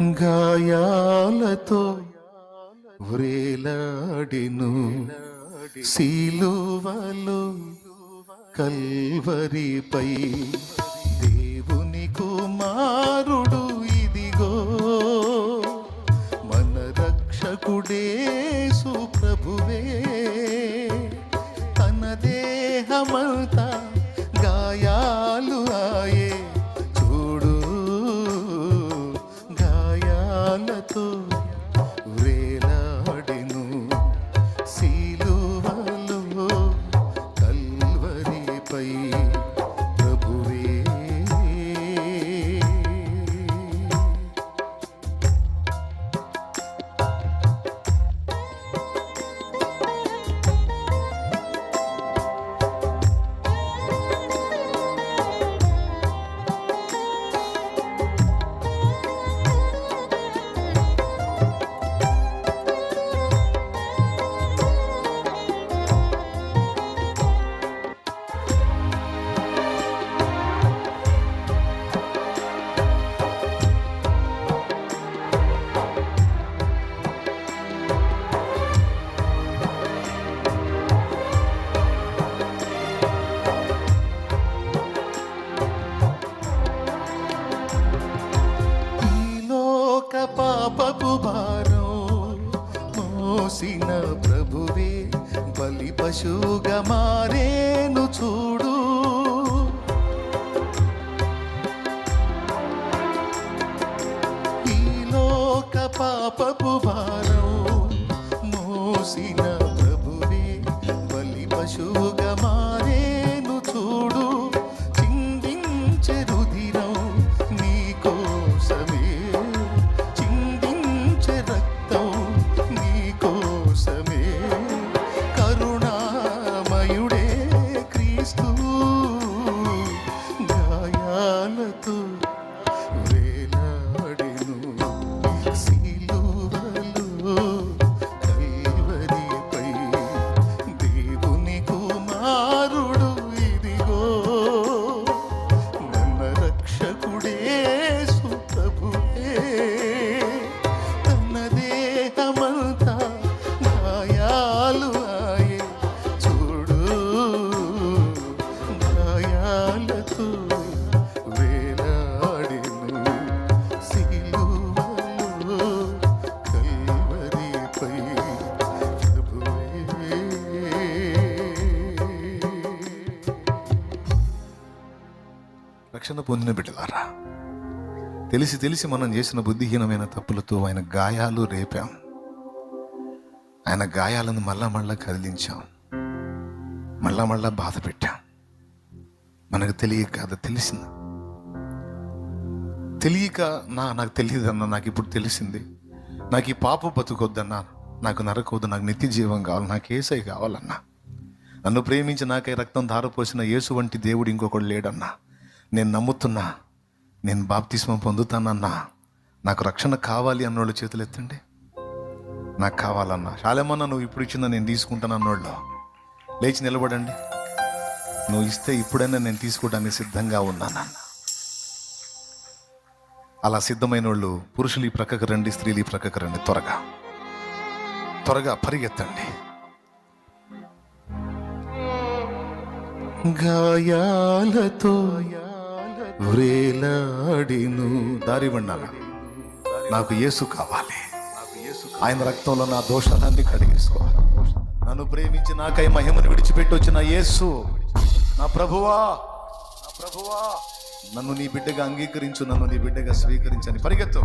గాయాలతో వ్రేలాడిను శీలువలు కల్వరిపై దేవుని కుమారుడు ఇదిగో. మన రక్షకుడే సుప్రభువే తన దేహమంతా గాయాలు ఆయే. గాయాలతో పశువుగా మారేను చూడు. ఈ లోక పాపపు భారం మోసిన రక్షణ పొందిన బిడ్డలారా. తెలిసి తెలిసి మనం చేసిన బుద్ధిహీనమైన తప్పులతో ఆయన గాయాలు రేపాం. ఆయన గాయాలను మళ్ళా మళ్ళా కదిలించాం. మళ్ళా మళ్ళా బాధ పెట్టాం. మనకు తెలియక అది తెలిసింది. తెలియక నా నాకు తెలియదన్నా నాకు ఇప్పుడు తెలిసింది. నాకు ఈ పాప బతుకొద్దన్నా నాకు నరకొద్దు నాకు నిత్య జీవం కావాలి నాకు ఏసై కావాలన్నా. నన్ను ప్రేమించి నాకై రక్తం ధారపోసిన యేసు వంటి దేవుడు ఇంకొకడు లేడన్నా. నేను నమ్ముతున్నా. నేను బాప్తిస్మం పొందుతానన్నా. నాకు రక్షణ కావాలి అన్నోళ్ళు చేతులు ఎత్తండి. నాకు కావాలన్నా. చాలేమన్నా నువ్వు ఇప్పుడు ఇచ్చిందా నేను తీసుకుంటాను అన్నోళ్ళు. లేచి నిలబడండి. నువ్వు ఇస్తే ఇప్పుడైనా నేను తీసుకోవడానికి సిద్ధంగా ఉన్నానన్న అలా సిద్ధమైన వాళ్ళు పురుషులు ఈ ప్రక్కకు రండి స్త్రీలు ఈ ప్రక్కకు రండి త్వరగా. త్వరగా పరిగెత్తండి. గాయాలతో వ్రేలాడిను దారి వండాల? నాకు యేసు కావాలి. ఆయన రక్తంలో నా దోషాలన్నీ కడిగేసుకోవాలి నన్ను ప్రేమించి నాకై మహిమను విడిచిపెట్టి వచ్చిన యేసు నా ప్రభువా నా ప్రభువా నన్ను నీ బిడ్డగా అంగీకరించు నన్ను నీ బిడ్డగా స్వీకరించని పరిగెత్తు.